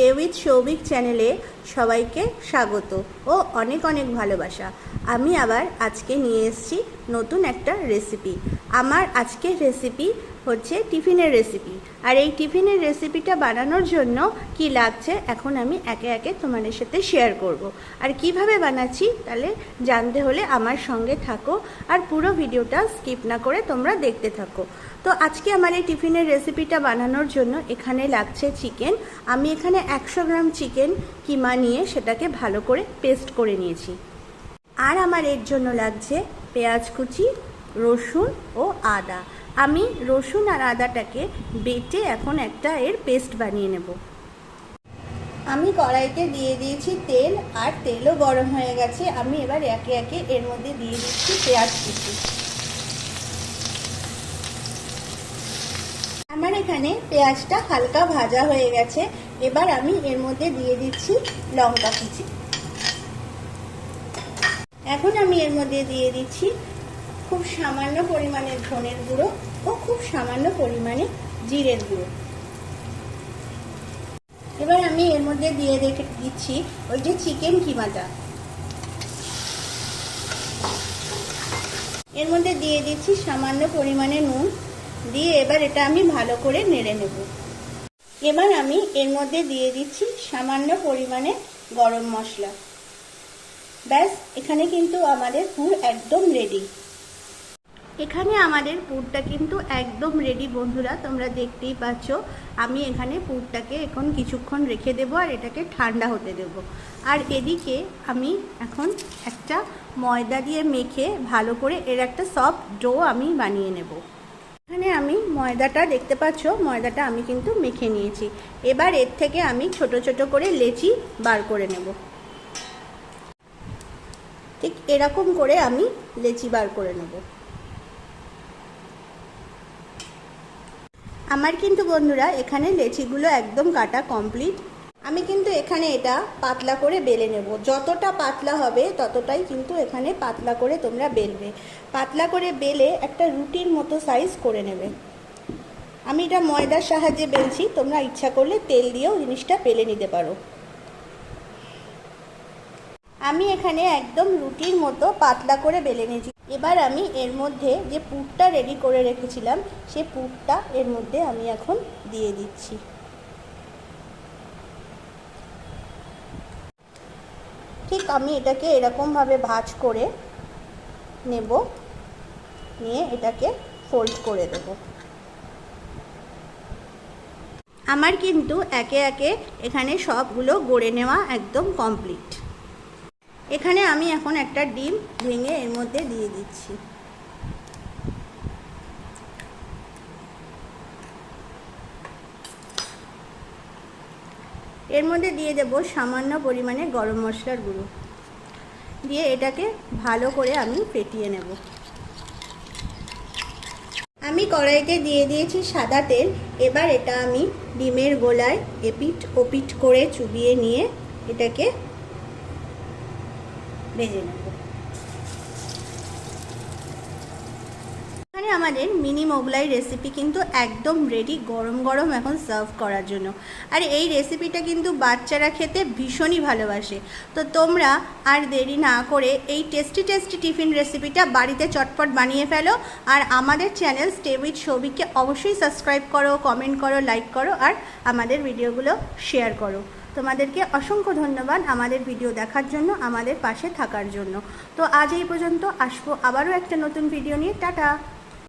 Stay with Souvik চ্যানেলে সবাইকে স্বাগত ও অনেক অনেক ভালোবাসা। আমি আবার আজকে নিয়ে এসেছি নতুন একটা রেসিপি আমার আজকের রেসিপি হচ্ছে টিফিনের রেসিপি আর এই টিফিনের রেসিপিটা বানানোর জন্য কি লাগছে এখন আমি একে একে তোমাদের সাথে শেয়ার করব। আর কীভাবে বানাচ্ছি তাহলে জানতে হলে আমার সঙ্গে থাকো আর পুরো ভিডিওটা স্কিপ না করে তোমরা দেখতে থাকো। তো আজকে আমার এই টিফিনের রেসিপিটা বানানোর জন্য এখানে লাগছে চিকেন আমি এখানে একশো গ্রাম চিকেন কিমা নিয়ে সেটাকে ভালো করে পেস্ট করে নিয়েছি। আর আমার এর জন্য লাগছে পেঁয়াজ কুচি, রসুন ও আদা। আমি রসুন আর আদাটাকে বেটে এখন একটা এর পেস্ট বানিয়ে নেব। আমি কড়াইতে দিয়ে দিয়েছি তেল আর তেলও গরম হয়ে গেছে। আমি এবার একে একে এর মধ্যে দিয়ে দিচ্ছি পেঁয়াজ কুচি। আমার এখানে পেঁয়াজটা হালকা ভাজা হয়ে গেছে। এবার আমি এর মধ্যে দিয়ে দিচ্ছি লঙ্কা কুচি। এখন আমি এর মধ্যে দিয়ে দিচ্ছি খুব সামান্য পরিমাণে ধনের গুঁড়ো ও খুব সামান্য পরিমাণে জিরের গুঁড়ো। এবার আমি এর মধ্যে দিয়ে রেখে দিচ্ছি ওই যে চিকেন কিমাটা। এর মধ্যে দিয়ে দিচ্ছি সামান্য পরিমাণে নুন, দিয়ে এবার এটা আমি ভালো করে নেড়ে নেব। এবার আমি এর মধ্যে দিয়ে দিচ্ছি সামান্য পরিমাণে গরম মশলা। ব্যাস, এখানে কিন্তু আমাদের পুর একদম রেডি এখানে আমাদের পুরটা কিন্তু একদম রেডি বন্ধুরা, তোমরা দেখতেই পাচ্ছ। আমি এখানে পুরটাকে এখন কিছুক্ষণ রেখে দেবো আর এটাকে ঠান্ডা হতে দেব। আর এদিকে আমি এখন একটা ময়দা দিয়ে মেখে ভালো করে এর একটা সফট ডো আমি বানিয়ে নেব। এখানে আমি ময়দাটা দেখতে পাচ্ছ, ময়দাটা আমি কিন্তু মেখে নিয়েছি। এবার এর থেকে আমি ছোট ছোট করে লেচি বার করে নেব। ঠিক এরকম করে আমি লেচি বার করে নেব। আমার কিন্তু বন্ধুরা, এখানে লেচিগুলো একদম কাটা কমপ্লিট আমি কিন্তু এখানে এটা পাতলা করে বেলে নেব। যতটা পাতলা হবে ততটাই কিন্তু এখানে পাতলা করে তোমরা বেলবে। পাতলা করে বেলে একটা রুটির মতো সাইজ করে নেবে। আমি এটা ময়দার সাহায্যে বেলছি, তোমরা ইচ্ছা করলে তেল দিয়েও জিনিসটা বেলে নিতে পারো। আমি এখানে একদম রুটির মতো পাতলা করে বেলে নিয়েছি। এবার আমি এর মধ্যে যে পুরটা রেডি করে রেখেছিলাম, সে পুরটা এর মধ্যে আমি এখন দিয়ে দিচ্ছি। ঠিক আমি এটাকে এরকমভাবে ভাজ করে নেব, নিয়ে এটাকে ফোল্ড করে দেব। আমার কিন্তু একে একে এখানে সবগুলো গড়ে নেওয়া একদম কমপ্লিট এখানে আমি এখন একটা ডিম ভেঙে এর মধ্যে দিয়ে দিচ্ছি। এর মধ্যে দিয়ে দেব সামান্য পরিমাণে গরম মশলার গুঁড়ো। দিয়ে এটাকে ভালো করে আমি ফেটিয়ে নেব। আমি কড়াইতে দিয়ে দিয়েছি সাদা তেল। এবার এটা আমি ডিমের গোলায় এপিট ওপিট করে চুবিয়ে নিয়ে এটাকে ভেজে নেব। এখানে আমাদের মিনি মোগলাই রেসিপি কিন্তু একদম রেডি গরম গরম এখন সার্ভ করার জন্য। আর এই রেসিপিটা কিন্তু বাচ্চারা খেতে ভীষণই ভালোবাসে। তো তোমরা আর দেরি না করে এই টেস্টি টেস্টি টিফিন রেসিপিটা বাড়িতে চটপট বানিয়ে ফেলো আর আমাদের চ্যানেল স্টে উইথ সৌভিককে অবশ্যই সাবস্ক্রাইব করো কমেন্ট করো লাইক করো আর আমাদের ভিডিওগুলো শেয়ার করো। তোমাদেরকে অসংখ্য ধন্যবাদ আমাদের ভিডিও দেখার জন্য, আমাদের পাশে থাকার জন্য। তো আজ এই পর্যন্ত, আসব আবারও একটা নতুন ভিডিও নিয়ে। টাটা!